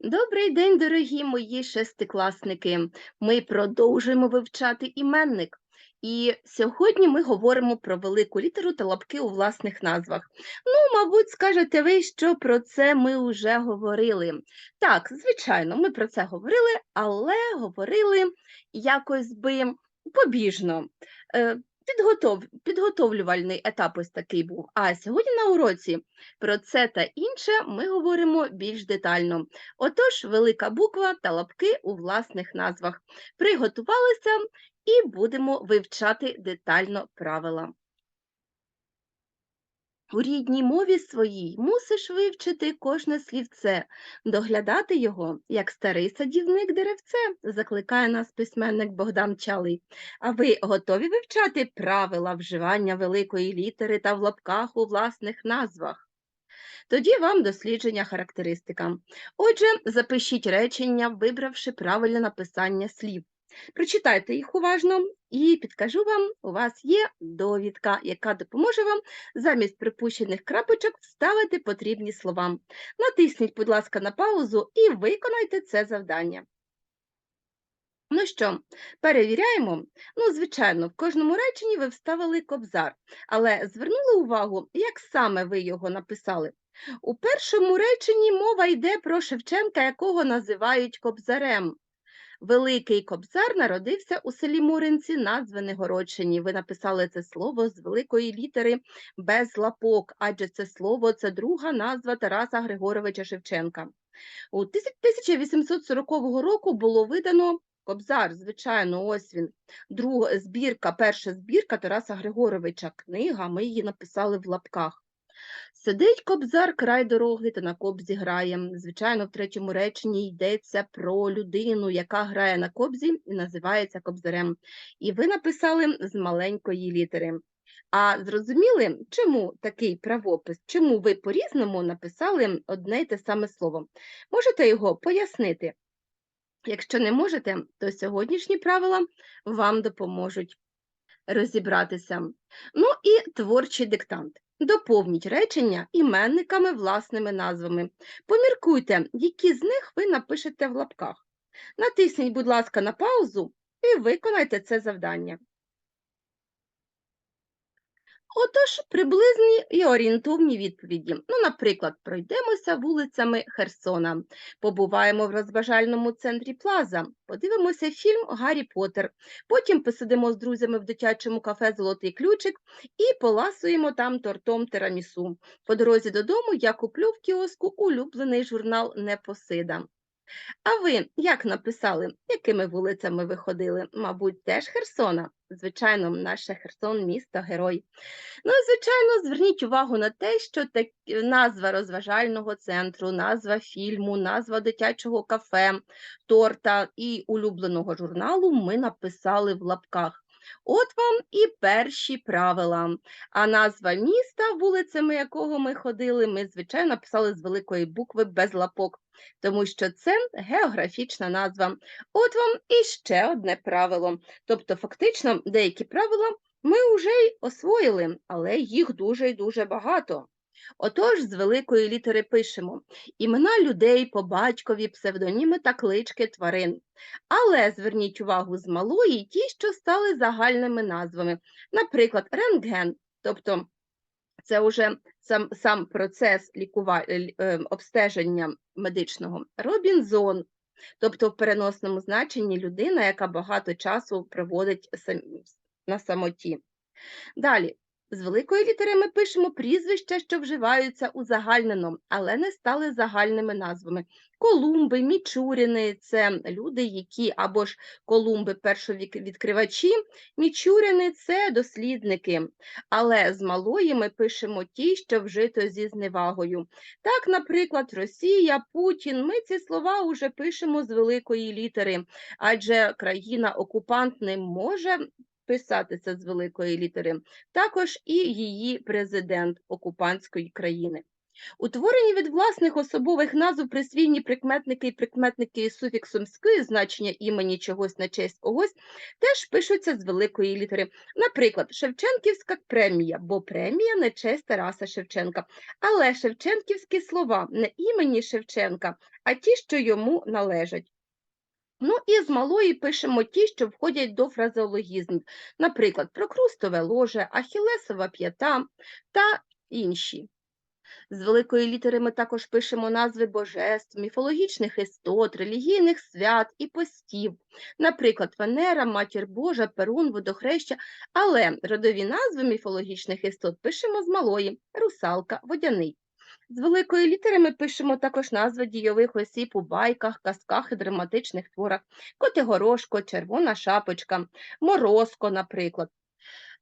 Добрий день, дорогі мої шестикласники. Ми продовжуємо вивчати іменник. І сьогодні ми говоримо про велику літеру та лапки у власних назвах. Ну, мабуть, скажете ви, що про це ми вже говорили. Так, звичайно, ми про це говорили, але говорили якось би побіжно. Підготов... Підготовлювальний етап ось такий був. А сьогодні на уроці про це та інше ми говоримо більш детально. Отож, велика буква та лапки у власних назвах. Приготувалися і будемо вивчати детально правила. У рідній мові своїй мусиш вивчити кожне слівце, доглядати його, як старий садівник деревце, закликає нас письменник Богдан Чалий. А ви готові вивчати правила вживання великої літери та в лапках у власних назвах? Тоді вам дослідження характеристика. Отже, запишіть речення, вибравши правильне написання слів. Прочитайте їх уважно і підкажу вам, у вас є довідка, яка допоможе вам замість припущених крапочок вставити потрібні слова. Натисніть, будь ласка, на паузу і виконайте це завдання. Ну що, перевіряємо? Ну, звичайно, в кожному реченні ви вставили кобзар, але звернули увагу, як саме ви його написали. У першому реченні мова йде про Шевченка, якого називають кобзарем. Великий кобзар народився у селі Муринці на Звенигородчині. Ви написали це слово з великої літери без лапок, адже це слово це друга назва Тараса Григоровича Шевченка. У 1840 року було видано Кобзар, звичайно, ось він. Друга збірка, перша збірка Тараса Григоровича. Книга, ми її написали в лапках. Сидить кобзар край дороги та на кобзі грає. Звичайно, в третьому реченні йдеться про людину, яка грає на кобзі і називається кобзарем. І ви написали з маленької літери. А зрозуміли, чому такий правопис? Чому ви по-різному написали одне й те саме слово? Можете його пояснити? Якщо не можете, то сьогоднішні правила вам допоможуть розібратися. Ну і творчий диктант. Доповніть речення іменниками власними назвами. Поміркуйте, які з них ви напишете в лапках. Натисніть, будь ласка, на паузу і виконайте це завдання. Отож, приблизні і орієнтовні відповіді. Ну, наприклад, пройдемося вулицями Херсона, побуваємо в розважальному центрі Плаза, подивимося фільм Гаррі Поттер», потім посидимо з друзями в дитячому кафе Золотий ключик і поласуємо там тортом тирамісу. По дорозі додому я куплю в кіоску улюблений журнал Непосида. А ви як написали, якими вулицями ви ходили? Мабуть, теж Херсона? Звичайно, наше Херсон місто герой. Ну, і, звичайно, зверніть увагу на те, що так, назва розважального центру, назва фільму, назва дитячого кафе, торта і улюбленого журналу ми написали в лапках. От вам і перші правила. А назва міста, вулицями якого ми ходили, ми, звичайно, писали з великої букви без лапок, тому що це географічна назва. От вам і ще одне правило. Тобто, фактично, деякі правила ми вже й освоїли, але їх дуже і дуже багато. Отож, з великої літери пишемо імена людей по батькові, псевдоніми та клички тварин. Але зверніть увагу з малої ті, що стали загальними назвами. Наприклад, рентген, тобто це вже сам сам процес лікува... е, обстеження медичного, Робінзон, тобто в переносному значенні людина, яка багато часу проводить на самоті. Далі, з великої літери ми пишемо прізвища, що вживаються узагальнено, але не стали загальними назвами. Колумби, Мічуріни це люди, які або ж колумби першовідкривачі, Мічуріни це дослідники. Але з малої ми пишемо ті, що вжито зі зневагою. Так, наприклад, Росія, Путін. Ми ці слова вже пишемо з великої літери, адже країна-окупант не може писатися з великої літери, також і її президент окупантської країни. Утворені від власних особових назв присвійні прикметники і прикметники із суфіксом «ськи» значення імені чогось на честь когось теж пишуться з великої літери. Наприклад, Шевченківська премія, бо премія на честь Тараса Шевченка. Але шевченківські слова не імені Шевченка, а ті, що йому належать. Ну і з малої пишемо ті, що входять до фразеологізмів, наприклад, прокрустове ложе, ахілесова п'ята та інші. З великої літери ми також пишемо назви божеств, міфологічних істот, релігійних свят і постів, наприклад, Венера, Матір Божа, Перун, Водохреща, але родові назви міфологічних істот пишемо з малої русалка, водяний. З великої літери ми пишемо також назви дійових осіб у байках, казках і драматичних творах. Котигорошко, Червона шапочка, Морозко, наприклад.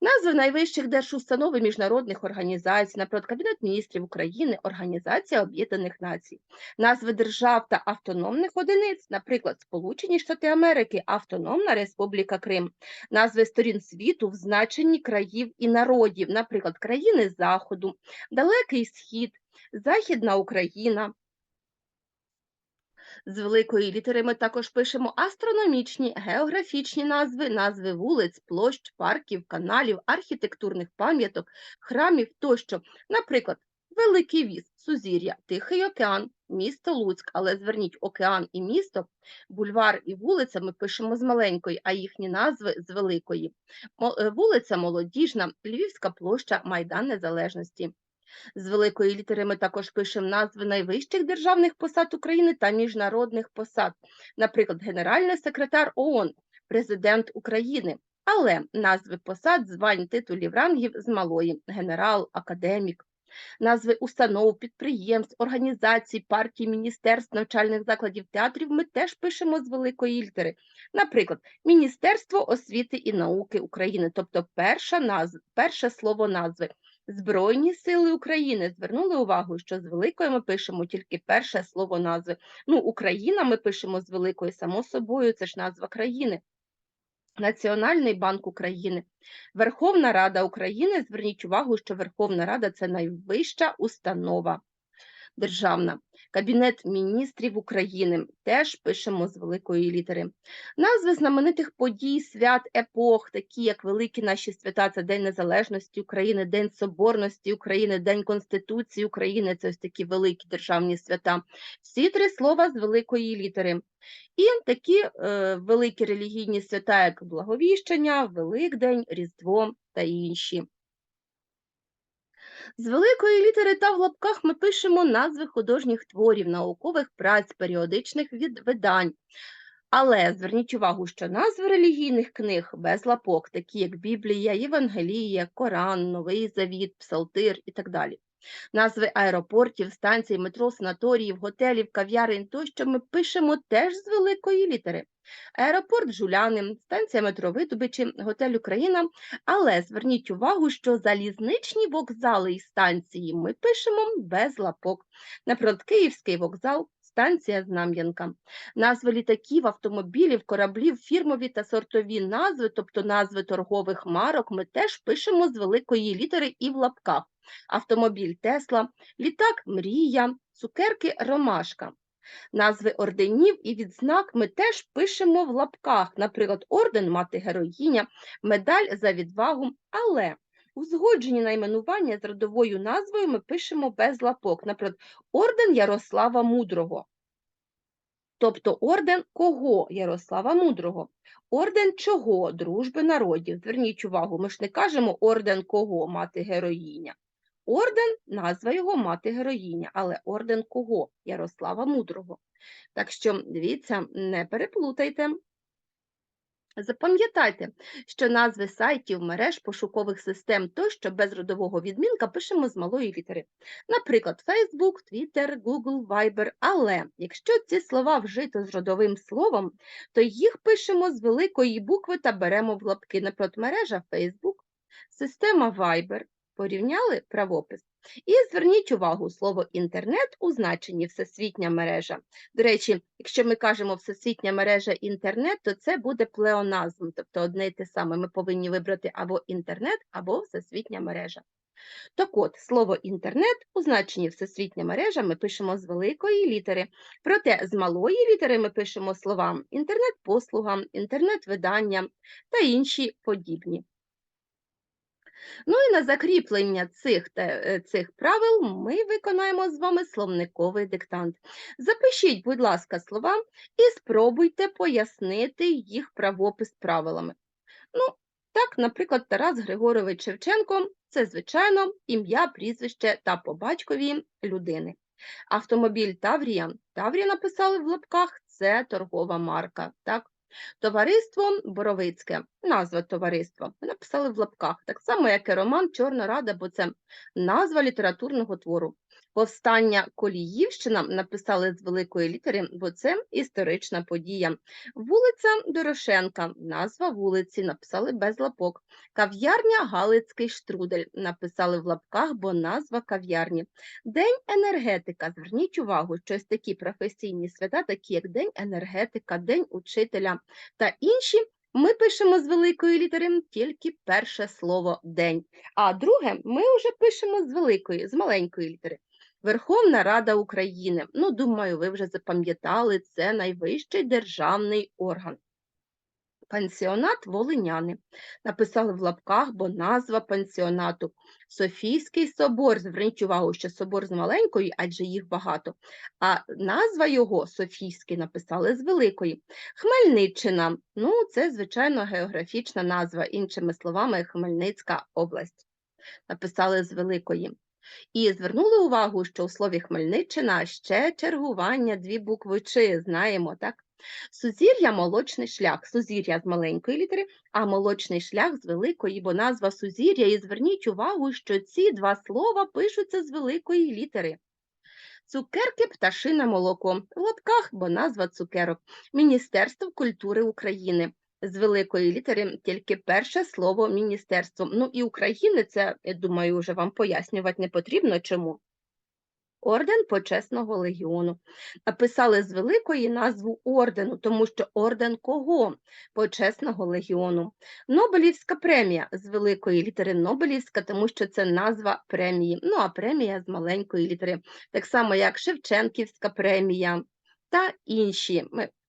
Назви найвищих держустанов і міжнародних організацій, наприклад, Кабінет міністрів України, Організація Об'єднаних Націй, назви держав та автономних одиниць, наприклад, Сполучені Штати Америки, Автономна Республіка Крим, назви сторін світу в значенні країв і народів, наприклад, країни Заходу, Далекий Схід, Західна Україна. З великої літери ми також пишемо астрономічні, географічні назви, назви вулиць, площ, парків, каналів, архітектурних пам'яток, храмів тощо. Наприклад, Великий Віз, Сузір'я, Тихий океан, місто Луцьк, але зверніть океан і місто, бульвар і вулиця ми пишемо з маленької, а їхні назви з великої. Е, Вулиця Молодіжна, Львівська площа, Майдан Незалежності. З великої літери ми також пишемо назви найвищих державних посад України та міжнародних посад, наприклад, Генеральний секретар ООН, Президент України. Але назви посад, звань, титулів, рангів з малої генерал, академік. Назви установ, підприємств, організацій, партій, міністерств, навчальних закладів, театрів ми теж пишемо з великої літери. Наприклад, Міністерство освіти і науки України, тобто перша назв, перше слово назви. Збройні сили України звернули увагу, що з великою ми пишемо тільки перше слово назви. Ну, Україна ми пишемо з великої, само собою, це ж назва країни. Національний банк України, Верховна Рада України. Зверніть увагу, що Верховна Рада це найвища установа державна. Кабінет міністрів України теж пишемо з великої літери. Назви знаменитих подій, свят, епох, такі як великі наші свята, це День Незалежності України, День Соборності України, День Конституції України. Це ось такі великі державні свята. Всі три слова з великої літери. І такі е, великі релігійні свята, як Благовіщення, Великдень, Різдво та інші. З великої літери та в лапках ми пишемо назви художніх творів, наукових праць, періодичних видань. Але зверніть увагу, що назви релігійних книг без лапок, такі як Біблія, Євангелія, Коран, Новий Завіт, Псалтир і так далі. Назви аеропортів, станцій, метро, санаторіїв, готелів, кав'ярень тощо ми пишемо теж з великої літери. Аеропорт Жуляни, станція метро Видобичі, готель Україна. Але зверніть увагу, що залізничні вокзали і станції ми пишемо без лапок. Наприклад, Київський вокзал, станція Знам'янка. Назви літаків, автомобілів, кораблів, фірмові та сортові назви, тобто назви торгових марок, ми теж пишемо з великої літери і в лапках. Автомобіль Тесла, літак Мрія, цукерки Ромашка. Назви орденів і відзнак ми теж пишемо в лапках, наприклад, орден мати героїня, медаль за відвагу, але узгоджені найменування з родовою назвою ми пишемо без лапок, наприклад, орден Ярослава Мудрого. Тобто орден кого Ярослава Мудрого? Орден чого? Дружби народів. Зверніть увагу, ми ж не кажемо орден кого мати героїня. Орден, назва його мати героїня, але орден кого? Ярослава Мудрого. Так що, дивіться, не переплутайте. Запам'ятайте, що назви сайтів, мереж, пошукових систем тощо без родового відмінка пишемо з малої літери. Наприклад, Facebook, Twitter, Google, Viber. Але якщо ці слова вжито з родовим словом, то їх пишемо з великої букви та беремо в лапки. Наприклад, мережа Facebook, система Viber. Порівняли правопис. І зверніть увагу, слово інтернет у значенні всесвітня мережа. До речі, якщо ми кажемо всесвітня мережа інтернет, то це буде плеоназм, тобто одне й те саме. Ми повинні вибрати або інтернет, або всесвітня мережа. Так от, слово інтернет у значенні всесвітня мережа ми пишемо з великої літери, проте з малої літери ми пишемо слова інтернет-послуга, інтернет-видання та інші подібні. Ну і на закріплення цих, те- е, цих правил ми виконаємо з вами словниковий диктант. Запишіть, будь ласка, слова і спробуйте пояснити їх правопис правилами. Ну, так, наприклад, Тарас Григорович Шевченко це, звичайно, ім'я, прізвище та по батькові людини. Автомобіль Таврія. Таврія написали в лапках, це торгова марка. Так? Товариство Боровицьке, назва товариства, ми написали в лапках, так само, як і роман Чорна Рада, бо це назва літературного твору. Повстання Коліївщина написали з великої літери, бо це історична подія. Вулиця Дорошенка, назва вулиці, написали без лапок. Кав'ярня Галицький штрудель написали в лапках, бо назва кав'ярні. День енергетика. Зверніть увагу, що ось такі професійні свята, такі як День енергетика, День учителя та інші. Ми пишемо з великої літери тільки перше слово день, а друге ми вже пишемо з великої, з маленької літери. Верховна Рада України. Ну, думаю, ви вже запам'ятали, це найвищий державний орган. Пансіонат Волиняни. Написали в лапках, бо назва пансіонату. Софійський собор. Зверніть увагу, що собор з маленької, адже їх багато. А назва його Софійський написали з великої. Хмельниччина. Ну, це, звичайно, географічна назва, іншими словами, Хмельницька область. Написали з великої. І звернули увагу, що у слові Хмельниччина ще чергування дві букви «чи», знаємо, так? Сузір'я молочний шлях. Сузір'я з маленької літери, а молочний шлях з великої, бо назва сузір'я. І зверніть увагу, що ці два слова пишуться з великої літери. Цукерки пташине молоко. В лапках, бо назва цукерок. Міністерство культури України. З великої літери тільки перше слово міністерство. Ну і України це, я думаю, вже вам пояснювати не потрібно чому. Орден почесного легіону. Написали з великої назву ордену, тому що орден кого? Почесного легіону. Нобелівська премія з великої літери Нобелівська, тому що це назва премії. Ну а премія з маленької літери, так само як Шевченківська премія та інші.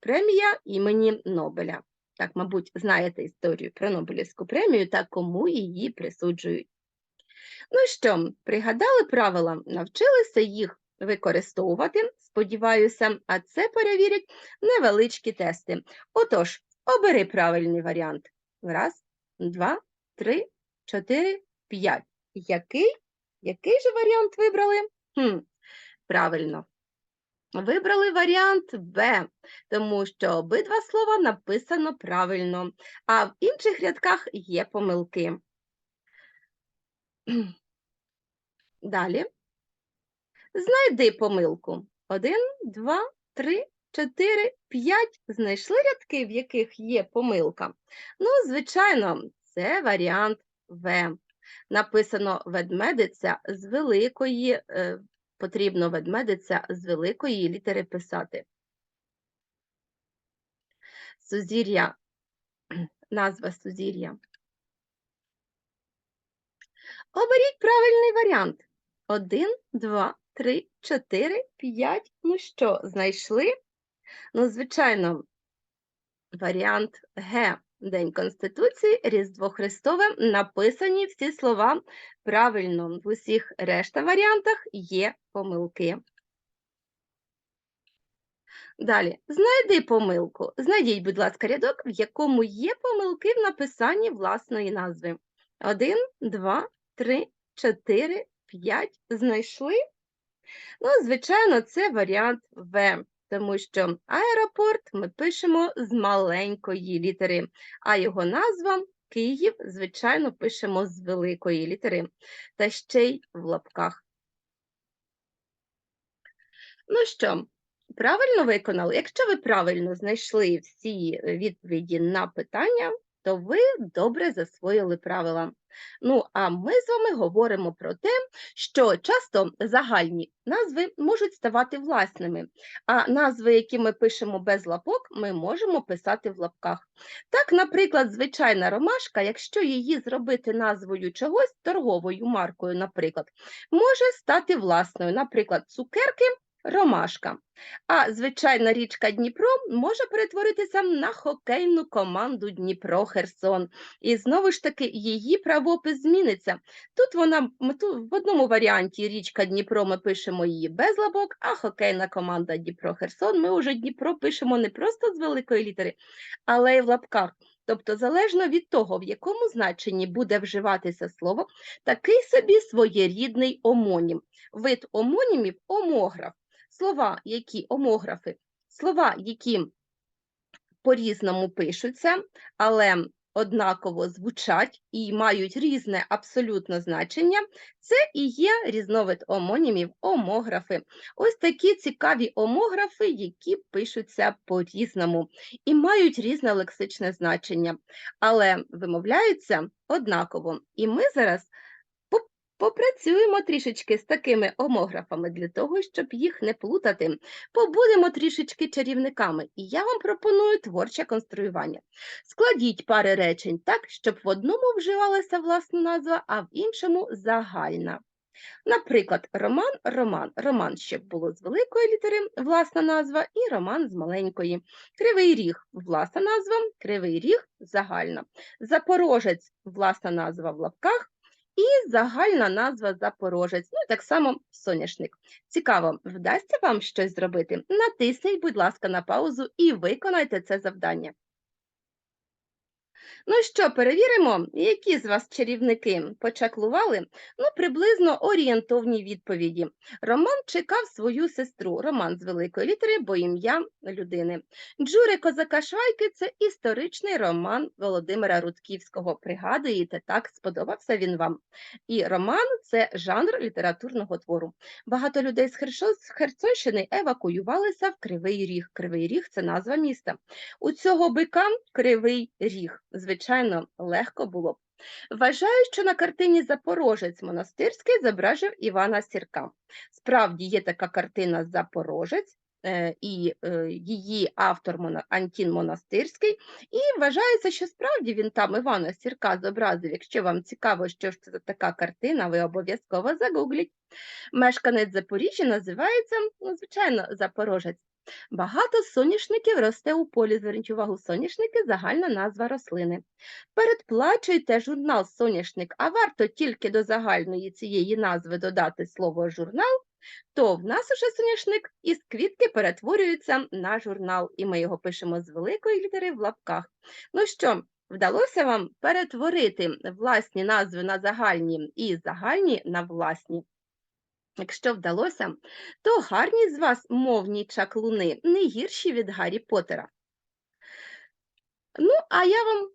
Премія імені Нобеля. Так, мабуть, знаєте історію про Нобелівську премію та кому її присуджують. Ну що, пригадали правила, навчилися їх використовувати, сподіваюся, а це перевірять невеличкі тести. Отож, обери правильний варіант. Раз, два, три, чотири, п'ять. Який? Який же варіант вибрали? Хм, правильно. Вибрали варіант Б, тому що обидва слова написано правильно, а в інших рядках є помилки. Далі. Знайди помилку. Один, два, три, чотири, п'ять. Знайшли рядки, в яких є помилка? Ну, звичайно, це варіант В. Написано ведмедиця з великої, е, потрібно ведмедиця з великої літери писати. Сузір'я, назва сузір'я. Оберіть правильний варіант. Один, два, три, чотири, п'ять. Ну що, знайшли? Ну, звичайно, варіант Г. День Конституції, Різдво Христове. Написані всі слова правильно. В усіх решта варіантах є помилки. Далі, знайди помилку. Знайдіть, будь ласка, рядок, в якому є помилки в написанні власної назви. Один, два, три, чотири, п'ять. Знайшли? Ну, звичайно, це варіант В, тому що аеропорт ми пишемо з маленької літери, а його назва Київ, звичайно, пишемо з великої літери, та ще й в лапках. Ну що, правильно виконали? Якщо ви правильно знайшли всі відповіді на питання, то ви добре засвоїли правила. Ну, а ми з вами говоримо про те, що часто загальні назви можуть ставати власними, а назви, які ми пишемо без лапок, ми можемо писати в лапках. Так, наприклад, звичайна ромашка, якщо її зробити назвою чогось, торговою маркою, наприклад, може стати власною, наприклад, цукерки. Ромашка. А звичайна річка Дніпро може перетворитися на хокейну команду Дніпро Херсон. І знову ж таки її правопис зміниться. Тут вона тут в одному варіанті річка Дніпро ми пишемо її без лабок, а хокейна команда Дніпро Херсон. Ми вже Дніпро пишемо не просто з великої літери, але й в лапках. Тобто, залежно від того, в якому значенні буде вживатися слово, такий собі своєрідний омонім. Вид омонімів омограф. Слова, які омографи, слова, які по-різному пишуться, але однаково звучать і мають різне абсолютно значення, це і є різновид омонімів, омографи. Ось такі цікаві омографи, які пишуться по-різному і мають різне лексичне значення, але вимовляються однаково. І ми зараз Попрацюємо трішечки з такими омографами для того, щоб їх не плутати. Побудемо трішечки чарівниками, і я вам пропоную творче конструювання. Складіть пари речень так, щоб в одному вживалася власна назва, а в іншому загальна. Наприклад, роман, роман, роман, щоб було з великої літери власна назва, і роман з маленької. Кривий ріг власна назва, кривий ріг загальна. Запорожець власна назва в лапках, і загальна назва Запорожець. Ну і так само соняшник. Цікаво, вдасться вам щось зробити? Натисніть, будь ласка, на паузу і виконайте це завдання. Ну що, перевіримо, які з вас чарівники почаклували? Ну, приблизно орієнтовні відповіді. Роман чекав свою сестру, роман з великої літери, бо ім'я людини. Джури Козака Швайки це історичний роман Володимира Рудківського. Пригадуєте, так сподобався він вам. І роман це жанр літературного твору. Багато людей з Херсонщини евакуювалися в Кривий Ріг. Кривий Ріг це назва міста. У цього бика Кривий Ріг звичайно, легко було б. Вважаю, що на картині Запорожець монастирський зображив Івана Сірка. Справді є така картина Запорожець, е, і е, її автор Антін Монастирський, і вважається, що справді він там Івана Сірка зобразив. Якщо вам цікаво, що ж це така картина, ви обов'язково загугліть. Мешканець Запоріжжя називається, ну, звичайно, Запорожець. Багато соняшників росте у полі. Зверніть увагу, соняшники загальна назва рослини. Передплачуйте журнал соняшник, а варто тільки до загальної цієї назви додати слово журнал, то в нас уже соняшник із квітки перетворюється на журнал, і ми його пишемо з великої літери в лапках. Ну що, вдалося вам перетворити власні назви на загальні і загальні на власні? Якщо вдалося, то гарні з вас мовні чаклуни не гірші від Гаррі Поттера. Ну, а я вам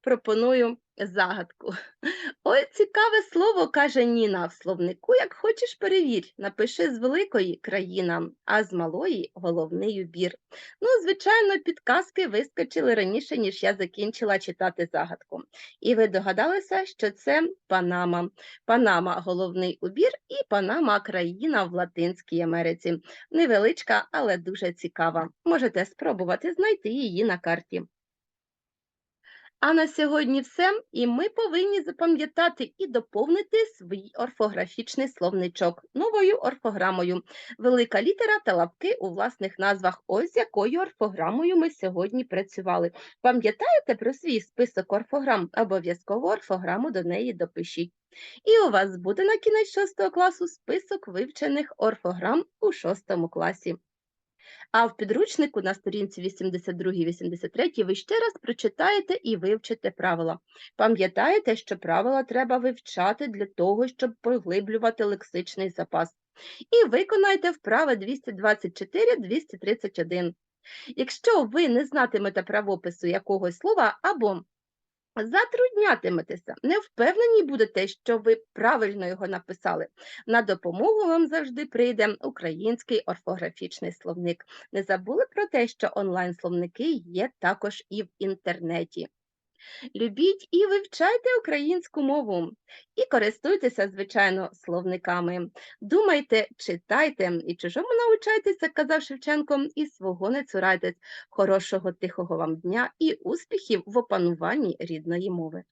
пропоную загадку. Ой, цікаве слово, каже Ніна в словнику, як хочеш перевір, напиши з великої країна, а з малої головний убір. Ну, звичайно, підказки вискочили раніше, ніж я закінчила читати загадку. І ви догадалися, що це Панама. Панама головний убір і Панама країна в Латинській Америці. Невеличка, але дуже цікава. Можете спробувати знайти її на карті. А на сьогодні все, і ми повинні запам'ятати і доповнити свій орфографічний словничок новою орфограмою. Велика літера та лапки у власних назвах. Ось якою орфограмою ми сьогодні працювали. Пам'ятаєте про свій список орфограм? Обов'язково орфограму до неї допишіть. І у вас буде на кінець 6 класу список вивчених орфограм у 6 класі. А в підручнику на сторінці 82-83 ви ще раз прочитаєте і вивчите правила. Пам'ятаєте, що правила треба вивчати для того, щоб поглиблювати лексичний запас. І виконайте вправи 224-231. Якщо ви не знатимете правопису якогось слова або Затруднятиметеся, не впевнені будете, що ви правильно його написали. На допомогу вам завжди прийде український орфографічний словник. Не забули про те, що онлайн-словники є також і в інтернеті. Любіть і вивчайте українську мову. І користуйтеся, звичайно, словниками. Думайте, читайте і чужому навчайтеся, казав Шевченко, і свого не цурайтесь. Хорошого тихого вам дня і успіхів в опануванні рідної мови.